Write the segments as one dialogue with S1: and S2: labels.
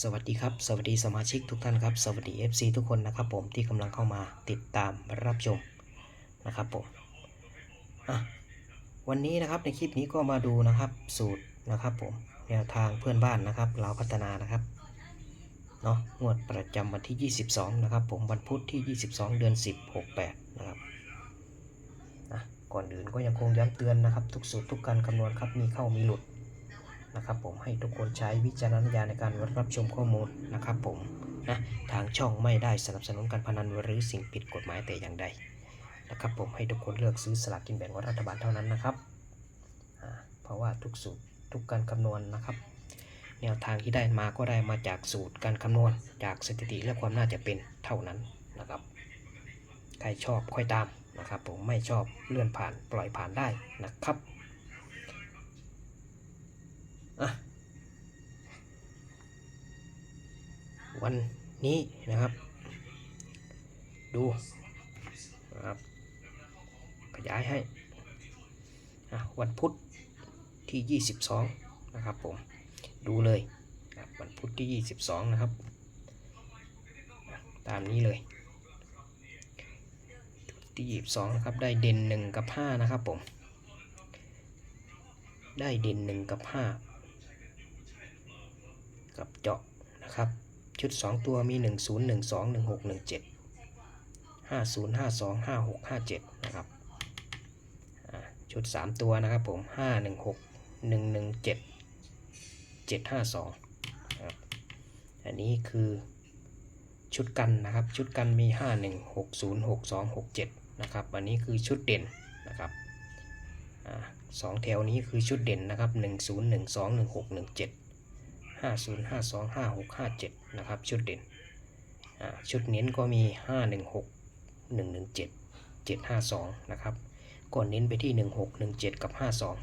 S1: สวัสดีครับ สวัสดีสมาชิกทุกท่านครับ สวัสดี FC ทุกคนนะครับผมที่กำลังเข้ามาติดตามรับชมนะครับผมวันนี้นะครับในคลิปนี้ก็มาดูนะครับสูตรนะครับผมแนวทางเพื่อนบ้านนะครับเราพัฒนานะครับเนาะงวดประจำวันที่ 22 นะครับ ผมวันพุธที่ 22 เดือน 10 68 นะครับอะก่อนอื่นก็ยังคงย้ำเตือนนะครับ ทุกสูตรทุกการคำนวณครับมีเข้ามีหลุด นะครับผมให้ทุกคนใช้วิจารณญาณในการรับชมข้อมูลนะครับผมนะทางช่องไม่ได้สนับสนุนการพนันหรือสิ่งผิดกฎหมายแต่อย่างใดนะครับผมให้ทุกคนเลือกซื้อสลากกินแบ่งรัฐบาลเท่านั้นนะครับเพราะว่าทุกสูตรทุกการคำนวณนะครับ แนวทางที่ได้มาก็ได้มาจากสูตรการคำนวณ จากสถิติและความน่าจะเป็นเท่านั้นนะครับ ใครชอบค่อยตามนะครับผมไม่ชอบเลื่อนผ่านปล่อยผ่านได้นะครับ อะวันนี้นะครับ ดูนะครับขยายให้วันพุธที่ 22 นะครับผม ดูเลยวันพุธที่ 22 นะครับ ตามนี้เลยที่ 22 นะครับ ได้เด่น 1 กับ 5 นะครับผม ได้เด่น 1 กับ 5 กับเจาะนะครับ ชุด 2 ตัวมี 1 0 1 2 1 6 1 7 5 0 5 2 5 6 5 7 นะครับชุด 3 ตัวนะครับผม 5 1 6 1 1 7 7 5 2นะครับอันนี้คือชุดกันนะครับ ชุดกันมี 5 1 6 0 6 2 6 7 นะครับ อันนี้คือชุดเด่นนะครับอสองแถวนี้คือชุดเด่นนะครับ 1 0 1 2 1 6 1 7 ห้าศูนย์ห้าสองห้าหกห้าเจ็ดนะครับ ชุดเด่น ชุดเน้นก็มีห้าหนึ่งหกหนึ่งหนึ่งเจ็ดเจ็ดห้าสองนะครับก็เน้นไปที่หนึ่งหกหนึ่งเจ็ดกับห้าสอง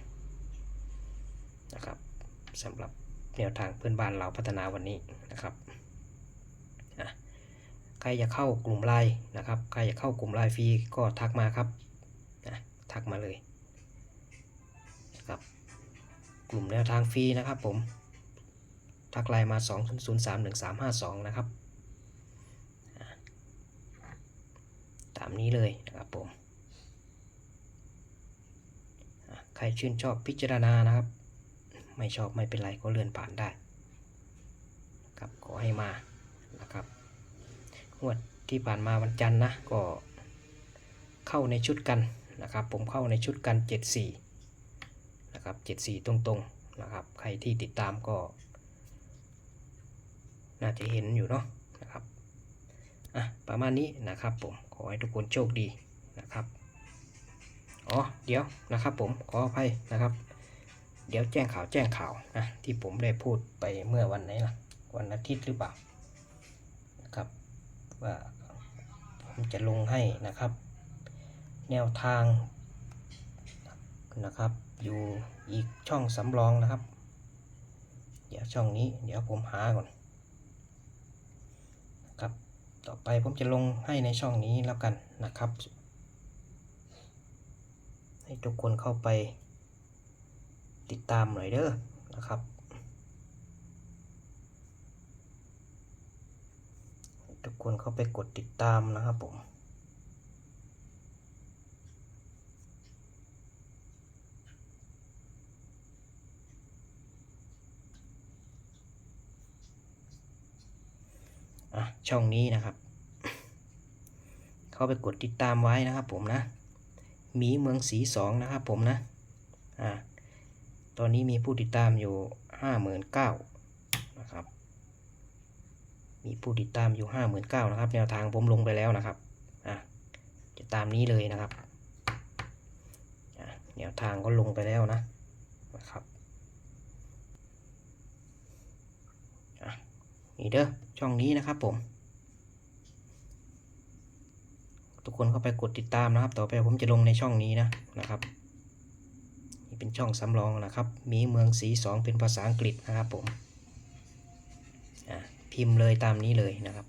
S1: นะครับสำหรับแนวทางเพื่อนบ้านเราพัฒนาวันนี้นะครับใครอยากเข้ากลุ่มไลน์นะครับใครอยากเข้ากลุ่มไลน์ฟรีก็ทักมาครับอะทักมาเลยนะครับกลุ่มแนวทางฟรีนะครับผม ทักไลน์มา 2 0 3 1 3 5 2 นะครับ ตามนี้เลยนะครับผม ใครชื่นชอบพิจารณานะครับ ไม่ชอบไม่เป็นไรก็เลื่อนผ่านได้ครับขอให้มานะครับงวดที่ผ่านมาวันจันทร์นะก็เข้าในชุดกันนะครับ ผมเข้าในชุดกัน 74นะครับ74 ตรงๆนะครับ ใครที่ติดตามก็ น่าจะเห็นอยู่เนาะนะครับอะประมาณนี้นะครับผมขอให้ทุกคนโชคดีนะครับอ๋อเดี๋ยวนะครับผมขออภัยนะครับ เดี๋ยวแจ้งข่าวแจ้งข่าวนะที่ผมได้พูดไปเมื่อวันไหนล่ะวันอาทิตย์หรือเปล่านะครับว่าผมจะลงให้นะครับ แนวทางนะครับ อยู่อีกช่องสำรองนะครับ เดี๋ยวช่องนี้เดี๋ยวผมหาก่อน ต่อไปผมจะลงให้ในช่องนี้แล้วกันนะครับ ให้ทุกคนเข้าไปติดตามหน่อยเด้อนะครับทุกคนเข้าไปกดติดตามนะครับผม อะช่องนี้นะครับ เข้าไปกดติดตามไว้นะครับ ผมนะหมีเมืองสีสองนะครับ ผมนะอ่าตอนนี้มีผู้ติดตามอยู่ห้าหมื่นเก้านะครับ มีผู้ติดตามอยู่ห้าหมื่นเก้านะครับ แนวทางผมลงไปแล้วนะครับอะจะตามนี้เลยนะครับแนวทางก็ลงไปแล้วนะนะครับอะ นี่เด้อช่องนี้นะครับผม ทุกคนเข้าไปกดติดตามนะครับ ต่อไปผมจะลงในช่องนี้นะนะครับนี่เป็นช่องสำรองนะครับ มีเมืองสีสองเป็นภาษาอังกฤษนะครับผมพิมพ์เลยตามนี้เลยนะครับ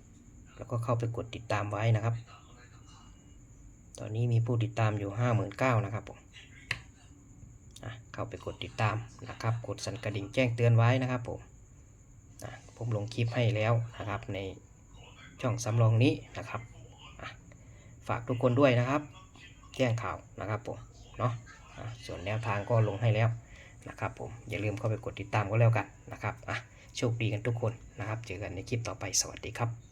S1: แล้วก็เข้าไปกดติดตามไว้นะครับ ตอนนี้มีผู้ติดตามอยู่ห้าหมื่นเก้านะครับผมเข้าไปกดติดตามนะครับ กดสั่นกระดิ่งแจ้งเตือนไว้นะครับผม ผมลงคลิปให้แล้วนะครับในช่องสำรองนี้นะครับฝากทุกคนด้วยนะครับ แจ้งข่าวนะครับผมเนาะอะส่วนแนวทางก็ลงให้แล้วนะครับผมอย่าลืมเข้าไปกดติดตามก็แล้วกันนะครับอะโชคดีกันทุกคนนะครับ เจอกันในคลิปต่อไปสวัสดีครับ